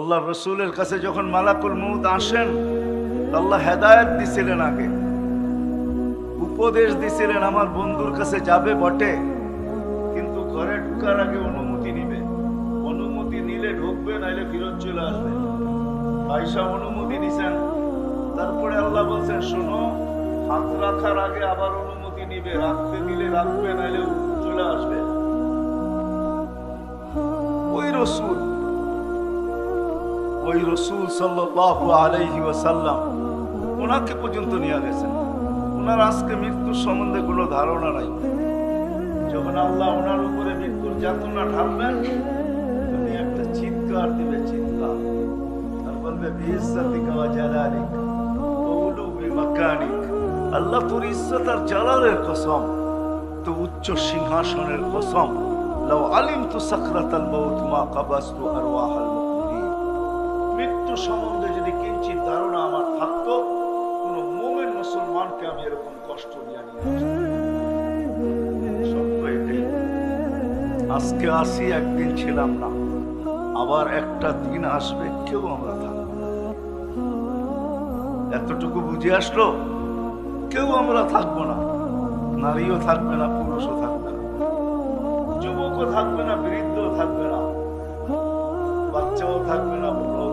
আল্লাহ রসুলের কাছে যখন মালাকুল মৌত আসেন, আল্লাহ হেদায়ত দিছিলেন আগে। উপদেশ দিছিলেন, আমার বন্ধুর কাছে যাবে বটে, কিন্তু ঘরে ঢুকার আগে অনুমতি নিবে। অনুমতি নিলে ঢুকবে, নাইলে ফিরত চলে আসবে। পয়সা অনুমতি নিছেন। তারপরে আল্লাহ বলছেন, শোনো, হাত রাখার আগে আবার অনুমতি নিবে, রাখতে দিলে রাখবে, নাইলে চলে আসবে। ওই রসুল ওই রসুল ওয়াসাল্লাম ওনাকে পর্যন্ত নিয়ে গেছেন। ওনার আজকে মৃত্যুর সম্বন্ধে কোনো ধারণা নাই। যখন আল্লাহ ওনার উপরে মৃত্যুর যাতনা ঢালবেন তুমি একটা চিৎকার দিবে চিৎকার। আল্লাহ তো উচ্চ সিংহাসনের কসম। লাউ আলিমতু সাকরাতাল মাউত মা কাবাসতু আরওয়াহাল মুকমিনিন মৃত্যু সম্বন্ধে যদি কিঞ্চিত ধারণা আমার থাকতো, কোন মোমেন মুসলমানকে আমি এরকম কষ্ট দিয়ে নিয়ে। আজকে আসি, একদিন ছিলাম না। আবার একটা দিন আসবে, কেউ আমরা থাকব। এতটুকু বুঝে আসলো, কেউ আমরা থাকব না। নারীও থাকবে না, পুরুষও থাকবে না। যুবকও থাকবে না, বৃদ্ধও থাকবে না। বাচ্চাও থাকবে না, বুড়োও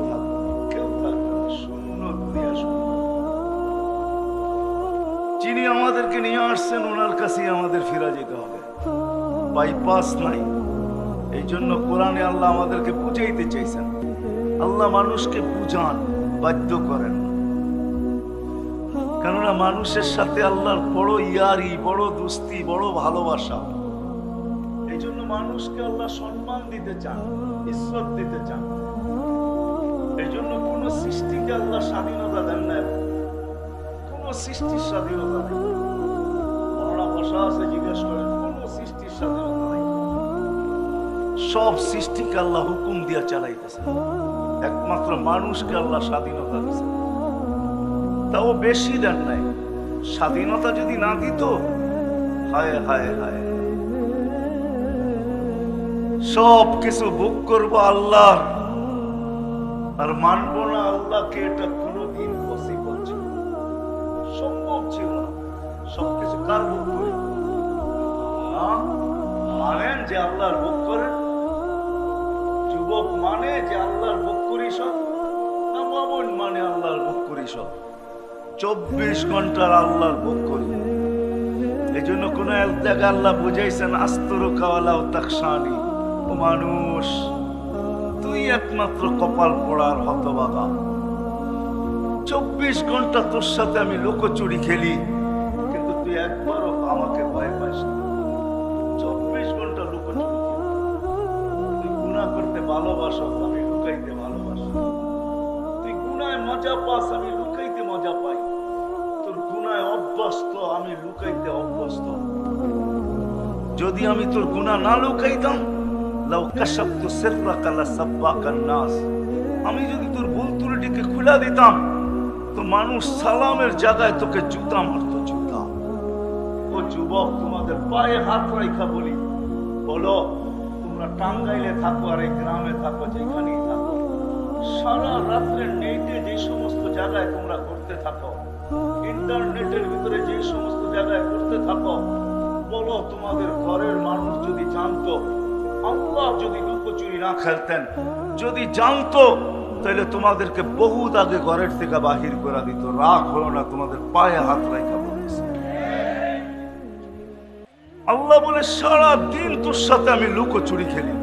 আমাদেরকে নিয়ে আসছেন, ওনার কাছেই আমাদের ফিরা যেতে হবে। বাইপাস নাই। এই জন্য কোরআনে আল্লাহ আমাদেরকে বুঝাইতে চাইছেন। আল্লাহ মানুষকে বুঝান, বাধ্য করেন। কেননা মানুষের সাথে আল্লাহর বড় ইয়ারি, বড় দুস্তি, বড় ভালোবাসা। এই জন্য মানুষকে আল্লাহ সম্মান দিতে চান, ইজ্জত দিতে চান। এই জন্য কোন সৃষ্টিকে আল্লাহ স্বাধীনতা দেন না জিজ্ঞেস করেন সব সৃষ্টিকে আল্লাহ হুকুম দিয়া চালাইতেছে। একমাত্র মানুষকে আল্লাহ স্বাধীনতা দিছে। তাও বেশি দেন নাই। স্বাধীনতা যদি না দিত, হায় হায় হায়। সব কিছু ভোগ করব আল্লাহ। আর মানব না আল্লাহকে, এটা যে আল্লাহর বুক করেন যুবক মানে যে আল্লাহর বুক করি সব মানে আল্লাহর বুক করি সব। চব্বিশ ঘণ্টার আল্লাহর বুক করি। এই জন্য কোন এক জায়গায় আল্লাহ বুঝাইছেন আস্তর কাওয়ালাও তাকসানি ও মানুষ, তুই একমাত্র কপাল পড়ার হতবাগা। চব্বিশ ঘণ্টা তোর সাথে আমি লুকোচুরি খেলি, কিন্তু তুই একবারও আমি লুকাইতে তুই গুনায় মজা পাস, আমি লুকাইতে মজা পাই। তোর গুনায় অভ্যস্ত, আমি লুকাইতে অভ্যস্ত। যদি আমি তোর গুনাহ না লুকাইতাম আমি যদি তোর ভুল খুলে দিতাম তো মানুষ সালামের জায়গায় তোকে জুতা মারতো, জুতা। ও যুবক, তোমাদের পায়ে হাত রাখা বলি। বলো তোমরা টাঙ্গাইলে থাকো আর এই গ্রামে থাকো যেখানেই থাকো সারা রাত্রে নেটে যে সমস্ত জায়গায় তোমরা করতে থাকো, ইন্টারনেটের ভিতরে যে সমস্ত জায়গায় করতে থাকো, বলো তোমাদের ঘরের মানুষ যদি জানতো, আল্লাহ যদি লুকোচুরি না খেলতেন, যদি জানতো তাহলে তোমাদেরকে বহুত আগে ঘরের থেকে বাহির করে দিত। রাগ হলো না, তোমাদের পায়ে হাত রাখা আল্লাহ বলে, সারা দিন তোর সাথে আমি লুকোচুরি খেলি।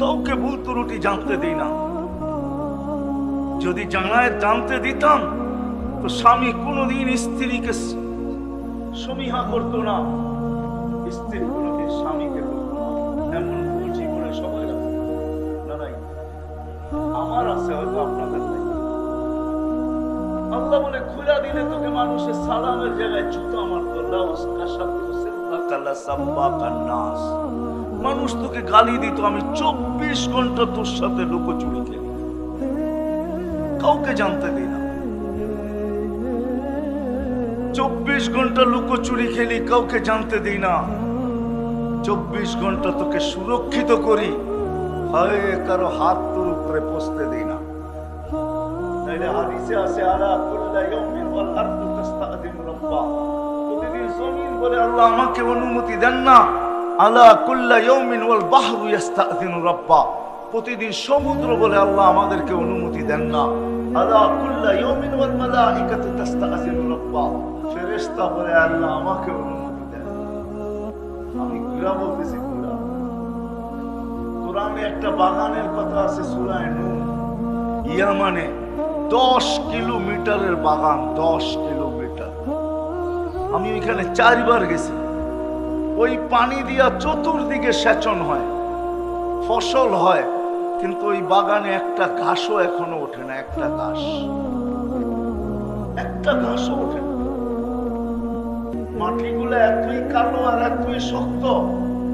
কাউকে ভুল ত্রুটি জানতে দিই না। যদি জানায় জানতে দিতাম, তো স্বামী কোনোদিন স্ত্রীকে সমীহা করতো না। স্ত্রী কোনোদিন স্বামীকে এমন ভুল জীবনে সবাই না আমার আছে হয়তো আপনাদের আল্লাহ বলে খুলা দিলে তোকে মানুষের সালামের জায়গায় জুতো মারতো মানুষ তোকে গালি দিত, আমি চব্বিশ ঘণ্টা তোর সাথে লুকোচুরি খেলি কাউকে জানতে দিই না। চব্বিশ ঘণ্টা লুকোচুরি খেলি, কাউকে জানতে দিই না। চব্বিশ ঘণ্টা তোকে সুরক্ষিত করি, হয়, কারও হাত তোর উপরে ভিতরে দিই না। তাইলে হাদিসে আছে, আলা কুল্লা ইয়াউমিন ওয়াল আরদু তাস্তাদিনু রাব্বা প্রতিদিন বলে আল্লাহ আমাকে অনুমতি দেন না। আলা কুল্লা ইয়াউমিন ওয়াল বাহরু ইস্তাদিনু রাব্বা। প্রতিদিন সমুদ্র বলে আল্লাহ আমাদেরকে অনুমতি দেন না। আলা কুল্লা ইয়াউমিন ওয়াল মালাইকাতু তাস্তাদিনু রাব্বা। ফেরেশতা বলে আল্লাহ আমাকে অনুমতি দেন। আমি একটা বাগানের কথা আছে, সূরায়ে নূহ ইয়ামানে দশ কিলোমিটারের বাগান, দশ কিলোমিটার আমি ওইখানে চারবার গেছি। ওই পানি দিয়া চতুর্দিকে সেচন হয়, ফসল হয়, কিন্তু ওই বাগানে একটা ঘাসও এখনও ওঠে না, একটা ঘাস। একটা ঘাসও ওঠে না। মাটিগুলো এতই কালো আর এতই শক্ত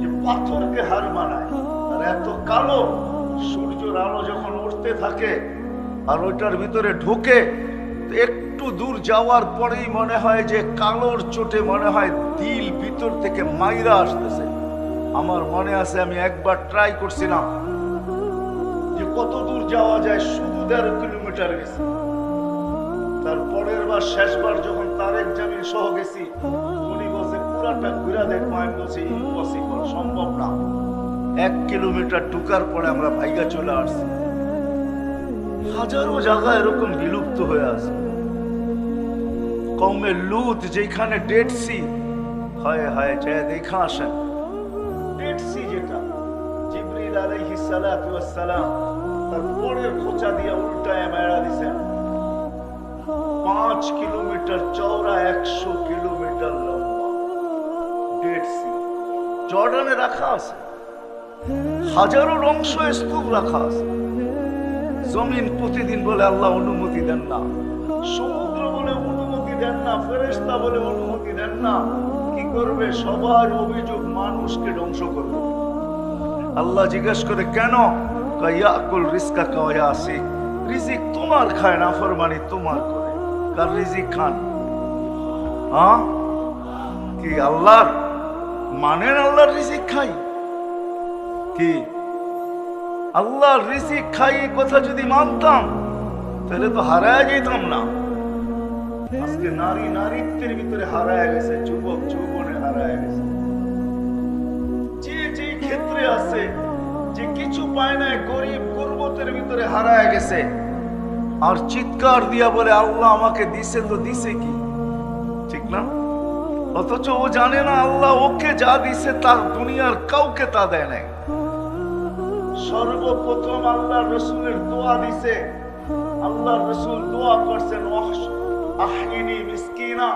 যে পাথরকে হার মানায়। আর এত কালো, সূর্যের আলো যখন উঠতে থাকে আর ওইটার ভিতরে ঢুকে দূর যাওয়ার পরেই মনে হয় যে কালোর চোটে মনে হয় দিল ভিতর থেকে মাইরা আসতেছে। আমার মনে আছে আমি একবার ট্রাই করছিলাম যে কত দূর যাওয়া যায় শুধু দেড় কিলোমিটার গেছি। তারপরের বার, শেষবার যখন তারেক জামিল সহ গেছি, উনি বলছে, পুরাটা ঘুরা দেখব আমি বলছি ইম্পসিবল সম্ভব না। এক কিলোমিটার ঢুকার পরে আমরা ভাইগা চলে আসছি। হাজারো জায়গা এরকম বিলুপ্ত হয়ে আছে। কমে লুত যেখানে ডেড সি হায় হায় জয় দেখা আসেন। ডেড সি যেটা, জিবরিল আলাইহিস সালাতু ওয়াস সালাম তার পরের খোঁচা দিয়ে উল্টায় মেরা দিছেন। পাঁচ কিলোমিটার চওড়া একশো কিলোমিটার লম্বা। ডেড সি জর্ডানে রাখা আছে। হাজারো অংশ স্তূপ রাখা আছে। জমিন প্রতিদিন বলে আল্লাহ অনুমতি দেন না। সমুদ্র ফেরেস্তা বলে অনুমতি দেন না। কি করবে? সবার অভিযোগ মানুষকে ধ্বংস করবে। আল্লাহ জিজ্ঞেস করে, কেন? রিজিক হ্যাঁ মানেন রিজিক খাই? কি? আল্লাহর রিজিক খাই কথা যদি মানতাম, তাহলে তো হারায় যেতাম না। আজকে নারী নারীত্বের ভিতরে হারায় গেছে, যুবক হারায় গেছে। যে যে ক্ষেত্রে আছে, যে কিছু পায় গরিব গুরবতের ভিতরে হারায় গেছে। আর চিৎকার দিয়া বলে, আল্লাহ আমাকে দিছে তো দিছে কি? ঠিক না? অথচ ও জানে না, আল্লাহ ওকে যা দিছে তার দুনিয়ার কাউকে তা দেয় নাই। সর্বপ্রথম আল্লাহ রসুলের দোয়া দিছে। আল্লাহ রসুল দোয়া করছেন আহিনি মিসকিনা,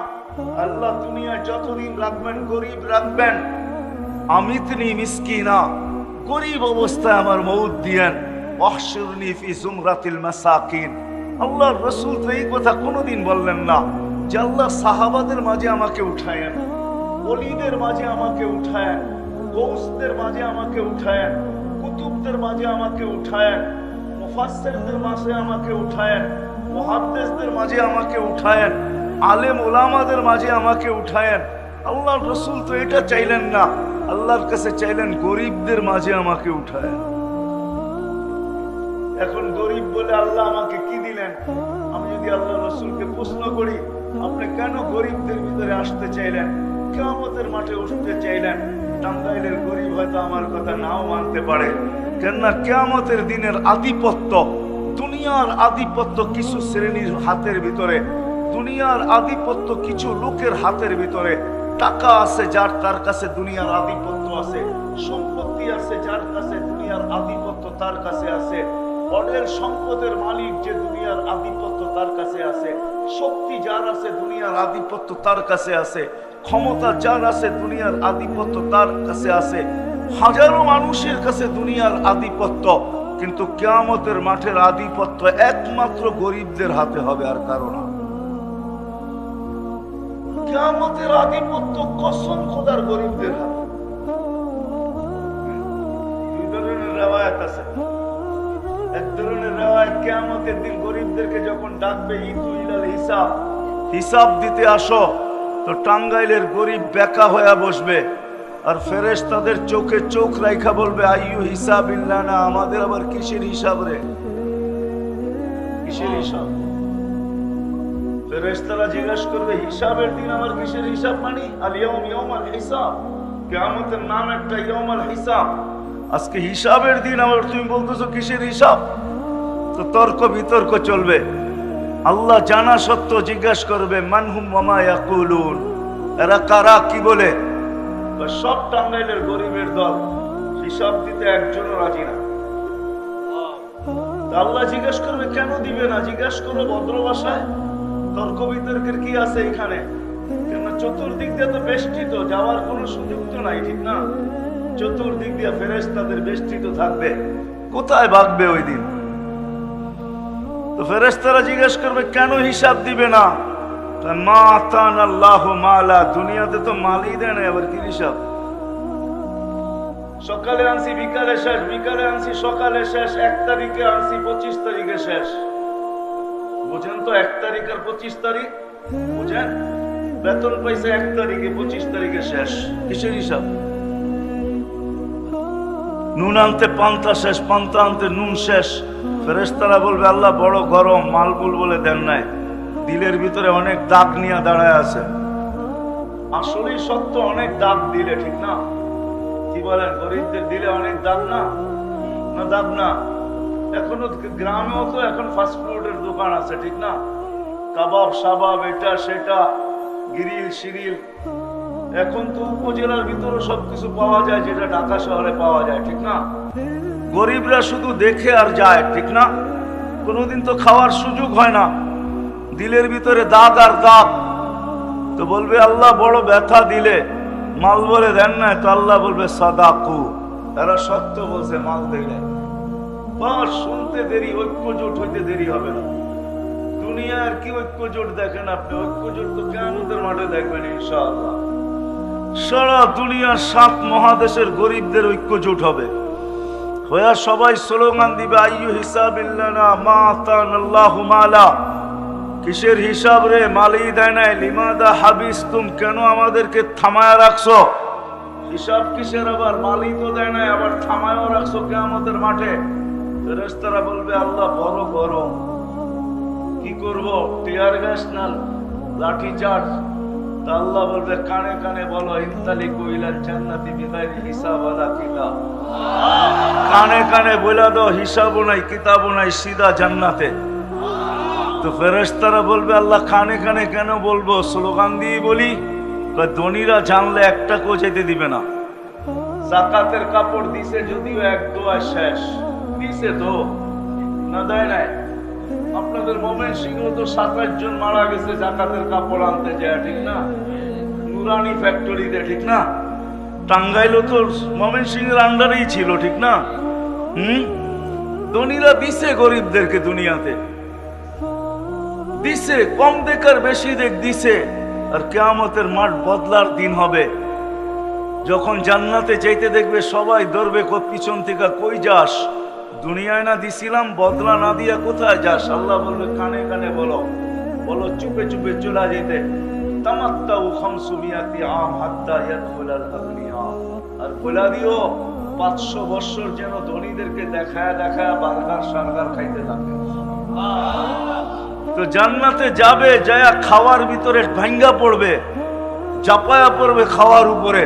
আল্লাহ দুনিয়া যতদিন রাখবেন, গরিব রাখবেন। আমিতনি মিসকিনা, গরিব অবস্থায় আমার মৌত দিয়েন। ওয়াহশুরনি ফি জুমরাতিল মাসাকিন। আল্লাহর রসুল তো এই কথা কোনোদিন বললেন না যে আল্লাহ সাহাবাদের মাঝে আমাকে উঠায়েন অলিদের মাঝে আমাকে উঠায়েন, গৌসদের মাঝে আমাকে উঠায়েন, কুতুবদের মাঝে আমাকে উঠায়েন। মুফাসসিরদের মাঝে আমাকে উঠায়েন, মুহাদ্দিসদের মাঝে আমাকে উঠায়েন, আলেম ওলামাদের মাঝে আমাকে উঠায়েন। আল্লাহর রসুল তো এটা চাইলেন না, আল্লাহর কাছে চাইলেন গরিবদের মাঝে আমাকে উঠায়েন। এখন গরিব বলে আল্লাহ আমাকে কি দিলেন? আমি যদি আল্লাহ রসুলকে প্রশ্ন করি, আপনি কেন গরিবদের ভিতরে আসতে চাইলেন? কেমতের মাঠে উঠতে চাইলেন? টাঙ্গাইলের গরিব হয়তো আমার কথা নাও মানতে পারে। কেননা কেয়ামতের দিনের আধিপত্য, দুনিয়ার আধিপত্য কিছু শ্রেণির হাতের ভিতরে, দুনিয়ার আধিপত্য কিছু লোকের হাতের ভিতরে। টাকা আছে যার তার কাছে দুনিয়ার আধিপত্য আছে, সম্পত্তি আছে যার কাছে দুনিয়ার আধিপত্য তার কাছে আছে। অডেল সম্পদের মালিক যে দুনিয়ার আধিপত্য তার কাছে আছে, শক্তি যার আছে দুনিয়ার আধিপত্য তার কাছে আছে, ক্ষমতা যার আছে দুনিয়ার আধিপত্য তার কাছে আছে, হাজারো মানুষের কাছে দুনিয়ার আধিপত্য, কিন্তু কেয়ামতের মাঠের আধিপত্য একমাত্র গরিবদের হাতে হবে আর কারণ কেয়ামতের আধিপত্য কসম খোদার গরিবদের হাতে। আছে। এক ধরনের রেওয়ায়ত কেয়ামতের দিন গরিবদেরকে যখন ডাকবে হিসাব হিসাব দিতে আসো। তো টাঙ্গাইলের গরিব বেকা হয়ে বসবে। আর ফেরেশ তাদের চোখে চোখ রাইখা বলবে, আইয়ু হিসাব ইল্লা না, আমাদের আবার কিসের হিসাব রে? কিসের হিসাব? ফেরেশতারা জিজ্ঞেস করবে, হিসাবের দিন আমার কিসের হিসাব মানি? আল ইয়াউম ইয়াউমাল হিসাব। কিয়ামতের নাম একটা ইয়াউমাল হিসাব। আজকে হিসাবের দিন আমার তুমি বলতেছো কিসের হিসাব? তো তর্ক বিতর্ক চলবে। আল্লাহ জানা সত্য জিজ্ঞাসা করবে মানহুম মামা ইয়াকুলুন? এরা কারা, কি বলে? সব টাঙ্গাইলের গরিবের দল হিসাব দিতে একজনও রাজি না। আল্লাহ জিজ্ঞেস করবে, কেন দিবে না? জিজ্ঞেস করবে ভদ্র ভাষায়। তর্ক বিতর্কের কি আছে এখানে? কেন চতুর্দিক দিয়ে তো বেষ্টিত, যাওয়ার কোনো সুযোগ তো নাই, ঠিক না? চতুর্দিক দিয়ে ফেরেস তাদের বেষ্টিত থাকবে। কোথায় ভাগবে ওই দিন? ফেরেস্তারা জিজ্ঞেস করবে, কেন হিসাব দিবে না? মা মালই দেয় না সকালে আনছি, বিকালে শেষ, বিকালে আনছি শেষ, এক তারিখে আনছি, পঁচিশ তারিখে শেষ। বুঝেন তো, এক তারিখ আর পঁচিশ তারিখ? বুঝেন? বেতন পয়সা এক তারিখে, পঁচিশ তারিখে শেষ। কিসের হিসাব? নুন আনতে পান্তা শেষ, পান্তা আনতে নুন শেষ। ফেরেশতারা বলবে, আল্লাহ, বড় গরম, মালগুল বলে দেন নাই। দিলের ভিতরে অনেক দাগ নিয়ে দাঁড়ায় আছে। আসলেই সত্য, অনেক দাগ দিলে ঠিক না? কি বলেন, গরিবদের দিলে অনেক দাগ না? না, দাগ না। এখনও গ্রামেও তো এখন ফাস্ট ফুডের দোকান আছে, ঠিক না? কাবাব, সাবাব, এটা, সেটা, গিরিল সিরিল এখন তো উপজেলার ভিতরে সবকিছু পাওয়া যায়, যেটা ঢাকা শহরে পাওয়া যায়, ঠিক না? গরিবরা শুধু দেখে আর যায়, ঠিক না? কোনোদিন তো খাওয়ার সুযোগ হয় না। দিলের ভিতরে দাগ আর দাগ। তো বলবে, আল্লাহ বড় ব্যথা দিলে মাল বলে দেন না, তো আল্লাহ বলবে, সাদাকু। এরা সত্য বলছে, মাল দিলে। শুনতে দেরি ঐক্য জোট হইতে দেরি হবে না। দুনিয়ার কি ঐক্য জোট দেখেন আপনি? ঐক্য জোট তো কেমন মাঠে দেখবেন, ইনশাআল্লাহ। সারা দুনিয়ার সাত মহাদেশের গরিবদের ঐক্য জোট হবে। হয়ে সবাই স্লোগান দিবে, আইয়ু হিসাব ইল্লানা মা আতান আল্লাহু মালা। কিসের হিসাব রে? মালি দেয় নাই। লিমাদা হাবিস তুম কেন আমাদেরকে থামায়া রাখছো? হিসাব কিসের আবার? মালি তো দেয় নাই, আবার থামায়ও রাখছো কে আমাদের মাঠে? ফেরেশতারা বলবে, আল্লাহ, বড় গরম। কি করব? টিয়ার গ্যাস না, লাঠি চার্জ। আল্লাহ বলবে, কানে কানে বলো ইনতালি কইলাল জান্নাতি বিগাইরি হিসাব আলা কিতাব। কানে কানে বইলা দাও, হিসাবও নাই, কিতাবও নাই, সিধা জান্নাতে। তো ফেরেশতারা বলবে, আল্লাহ কানে কানে কেন বলব? স্লোগান দিয়ে বলি কয় ধনীরা জানলে একটা কো যেতে দিবে না। জাকাতের কাপড় দিছে যদিও এক দোয়া শেষ, দিছে তো, না দেয় নাই। আপনাদের মোমেন সিংহ তো সাতাশ জন মারা গেছে, জাকাতের কাপড় আনতে যায়, ঠিক না? নুরানি ফ্যাক্টরিতে ঠিক না? টাঙ্গাইলও তো মোমেন সিংহের আন্ডারেই ছিল, ঠিক না? হুম? ধনীরা দিছে গরিবদেরকে দুনিয়াতে। দিছে, কম দেখার বেশি দেখ দিছে। আর কেয়ামতের মাঠ বদলার দিন হবে। যখন জান্নাতে যাইতে দেখবে সবাই ধরবে পিছন থেকে কই যাস? দুনিয়ায় না দিছিলাম, বদলা না দিয়া কোথায় যাস? আল্লাহ বলবে, কানে কানে বলো। বলো, চুপে চুপে চলে যেতে। তামাত্তাউ আর দিও, পাঁচশো বছর যেন ধনীদেরকে দেখায় দেখায় খাইতে জান্নাতে যাবে খাওয়ার ভিতরে পড়বে চাপায়া পড়বে খাওয়ার উপরে।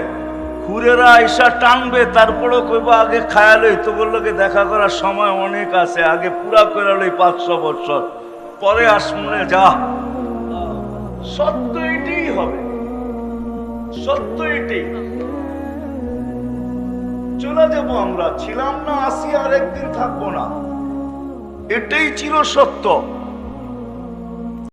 হুরেরা আইসা টানবে, তারপরেও কইবা, আগে খায়ালই তো বললোকে দেখা করার সময় অনেক আছে, আগে পুরা করে লই পাঁচশো বছর। পরে আসমনে যা। সত্য এটাই হবে। সত্য এটাই। চলে যাব আমরা। ছিলাম না, আসি আর একদিন থাকব না। এটাই চির সত্য।